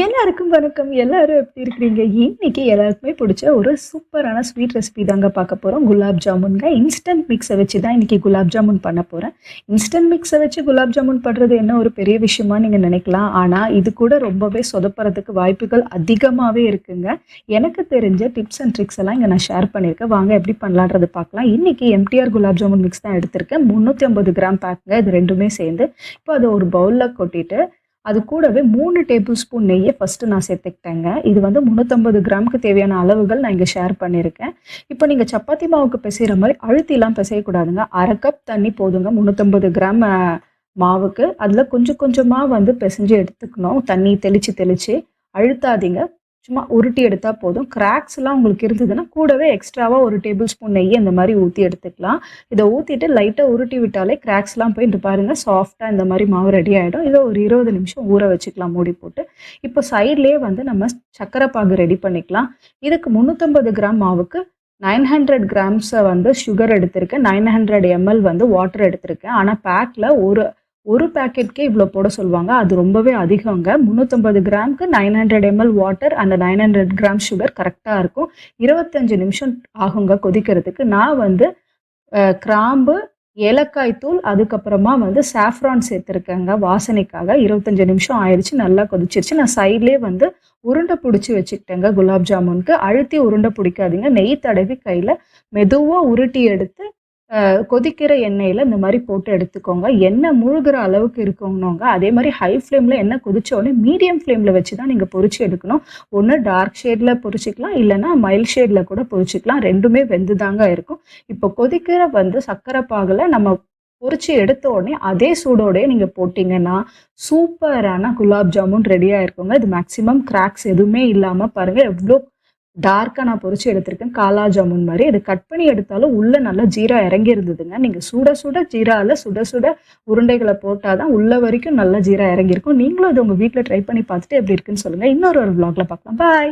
எல்லாருக்கும் வணக்கம். எல்லாரும் எப்படி இருக்கிறீங்க? இன்னைக்கு எல்லாருக்குமே பிடிச்ச ஒரு சூப்பரான ஸ்வீட் ரெசிபி தாங்க பார்க்க போகிறோம் குலாப் ஜாமுன்ங்க இன்ஸ்டன்ட் மிக்ஸை வச்சு தான் இன்னைக்கு குலாப் ஜாமுன் பண்ண போகிறேன் இன்ஸ்டன்ட் மிக்ஸை வச்சு குலாப் ஜாமுன் பண்ணுறது என்ன ஒரு பெரிய விஷயமா நீங்கள் நினைக்கலாம். ஆனால் இது கூட ரொம்பவே சொதப்புறதுக்கு வாய்ப்புகள் அதிகமாகவே இருக்குங்க. எனக்கு தெரிஞ்ச டிப்ஸ் அண்ட் ட்ரிக்ஸ் எல்லாம் இங்கே நான் ஷேர் பண்ணியிருக்கேன். வாங்க எப்படி பண்ணலான்றது பார்க்கலாம். இன்னைக்கு எம்டிஆர் குலாப் ஜாமுன் மிக்ஸ் தான் எடுத்திருக்கேன். முந்நூற்றி ஐம்பது கிராம் பேக்குங்க இது ரெண்டுமே சேர்ந்து இப்போ அதை ஒரு பவுலில் கொட்டிட்டு அது கூடவே மூணு டேபிள் ஸ்பூன் நெய்யை ஃபஸ்ட்டு நான் சேர்த்துக்கிட்டேங்க. இது வந்து முந்நூற்றம்பது கிராமுக்கு தேவையான அளவுகள் நான் இங்கே ஷேர் பண்ணியிருக்கேன் இப்போ நீங்கள் சப்பாத்தி மாவுக்கு பிசைகிற மாதிரி அழுத்திலாம் பிசையக்கூடாதுங்க. அரை கப் தண்ணி போதுங்க முந்நூற்றம்பது கிராம் மாவுக்கு. அதில் கொஞ்சம் கொஞ்சமாக வந்து பிசைஞ்சு எடுத்துக்கணும். தண்ணி தெளித்து தெளித்து அழுத்தாதீங்க. சும்மா உருட்டி எடுத்தால் போதும். கிராக்ஸ்லாம் உங்களுக்கு இருந்ததுன்னா கூடவே எக்ஸ்ட்ராவாக ஒரு டேபிள் ஸ்பூன் நெய் இந்த மாதிரி ஊற்றி எடுத்துக்கலாம். இதை ஊற்றிட்டு லைட்டாக உருட்டி விட்டாலே கிராக்ஸ்லாம் போய் இந்த பாருங்கள் சாஃப்டாக இந்த மாதிரி மாவு ரெடி ஆகிடும் இதை ஒரு இருபது நிமிஷம் ஊற வச்சுக்கலாம் மூடி போட்டு. இப்போ சைட்லேயே வந்து நம்ம சக்கரை பாகு ரெடி பண்ணிக்கலாம். இதுக்கு முந்நூற்றம்பது கிராம் மாவுக்கு நைன் ஹண்ட்ரட் கிராம்ஸை வந்து சுகர் எடுத்திருக்கேன். நைன் ஹண்ட்ரட் எம்எல் வந்து வாட்டர் எடுத்திருக்கேன். ஆனால் பேக்கில் ஒரு ஒரு பேக்கெட்கே இவ்வளோ போட சொல்லுவாங்க. அது ரொம்பவே அதிகங்க. முந்நூற்றம்பது கிராம்க்கு நைன் ஹண்ட்ரட் எம்எல் வாட்டர் அந்த நைன் ஹண்ட்ரட் கிராம் சுகர் கரெக்டாக இருக்கும். இருபத்தஞ்சு நிமிஷம் ஆகுங்க கொதிக்கிறதுக்கு. நான் வந்து கிராம்பு ஏலக்காய் தூள் அதுக்கப்புறமா வந்து சாஃப்ரான் சேர்த்துருக்கேங்க வாசனைக்காக. இருபத்தஞ்சு நிமிஷம் ஆயிடுச்சு நல்லா கொதிச்சிருச்சு. நான் சைட்லேயே வந்து உருண்டை பிடிச்சி வச்சுக்கிட்டேங்க குலாப் ஜாமுனுக்கு. அழுத்தி உருண்டை பிடிக்காதீங்க. நெய் தடவி கையில் மெதுவாக உருட்டி எடுத்து கொதிக்கிற எண்ணெயில் இந்த மாதிரி போட்டு எடுத்துக்கோங்க. எண்ணெய் முழுகிற அளவுக்கு இருக்கணுங்க அதே மாதிரி ஹை ஃப்ளேமில் எண்ணெய் கொதிச்ச உடனே மீடியம் ஃப்ளேமில் வச்சு தான் நீங்கள் பொறிச்சு எடுக்கணும். ஒன்று டார்க் ஷேடில் பொரிச்சிக்கலாம் இல்லைன்னா மைல் ஷேடில் கூட பொறிச்சிக்கலாம். ரெண்டுமே வெந்து தாங்க இருக்கும். இப்போ கொதிக்கிற வந்து சர்க்கரை பாகில் நம்ம பொறிச்சு எடுத்த உடனே அதே சூடோடய நீங்கள் போட்டிங்கன்னா சூப்பரான குலாப் ஜாமுன் ரெடியாக இருக்குங்க. இது மேக்ஸிமம் கிராக்ஸ் எதுவுமே இல்லாமல் பாருங்கள் எவ்வளோ டார்க்காக நான் பொரிச்சு எடுத்திருக்கேன். காலா ஜாமுன் மாதிரி. இது கட் பண்ணி எடுத்தாலும் உள்ளே நல்லா ஜீரா இறங்கி இருந்ததுங்க நீங்கள் சுட சுட ஜீராவில் சுட சுட உருண்டைகளை போட்டால் தான் உள்ள வரைக்கும் நல்லா ஜீரா இறங்கியிருக்கும். நீங்களும் இது உங்கள் வீட்டில் ட்ரை பண்ணி பார்த்துட்டு எப்படி இருக்குன்னு சொல்லுங்கள் இன்னொரு ஒரு vlogல பார்க்கலாம். பாய்